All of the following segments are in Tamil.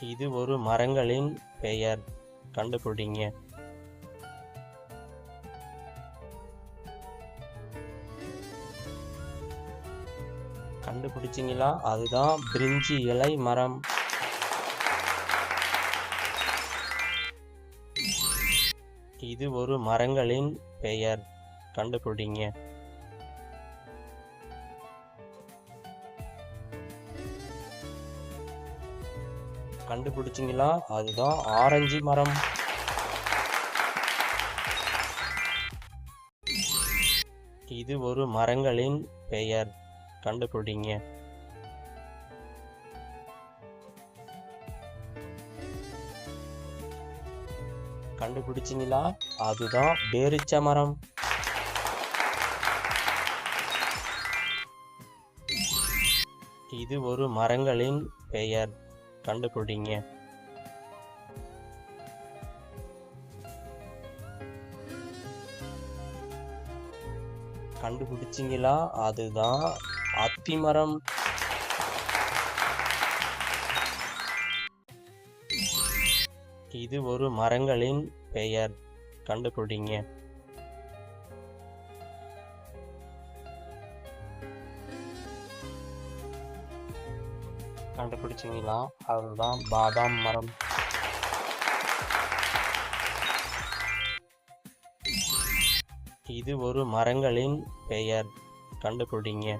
இது ஒரு மரங்களின் பெயர். கண்டுபிடிங்க. கண்டுபிடிச்சிங்களா? அதுதான் பிரிஞ்சி இலை மரம். இது ஒரு மரங்களின் பெயர். கண்டுபிடிங்க. கண்டுபிடிச்சிங்களா? அதுதான் ஆரஞ்சு மரம். இது ஒரு மரங்களின் பெயர். கண்டுபிடிங்க. கண்டுபிடிச்சிங்களா? அதுதான் பேரிச்ச மரம். இது ஒரு மரங்களின் பெயர். கண்டுபிடிங்க. கண்டுபிடிச்சிங்களா? அதுதான் அத்திமரம். இது ஒரு மரங்களின் பெயர். கண்டுபிடிங்க. கண்டுபிடிச்சிங்களா? அதுதான் பாதாம் மரம். இது ஒரு மரங்களின் பெயர். கண்டுபிடிங்க.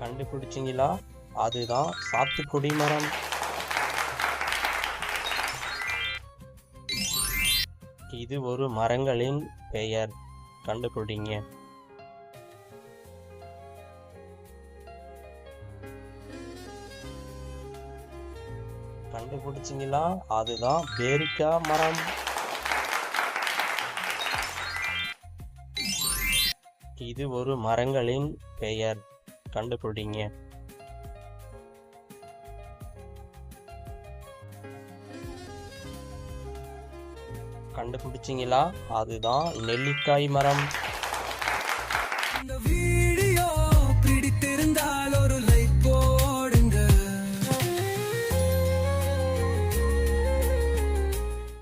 கண்டுபிடிச்சிங்களா? அதுதான் சாத்துக்குடி மரம். இது ஒரு மரங்களின் பெயர். கண்டுபிடிங்க. கண்டுபிடிச்சிங்களா? அதுதான் பேரிக்கா மரம். இது ஒரு மரங்களின் பெயர். கண்டுபிடிங்க. கண்டுபிடிச்சிங்களா? அதுதான் நெல்லிக்காய் மரம்.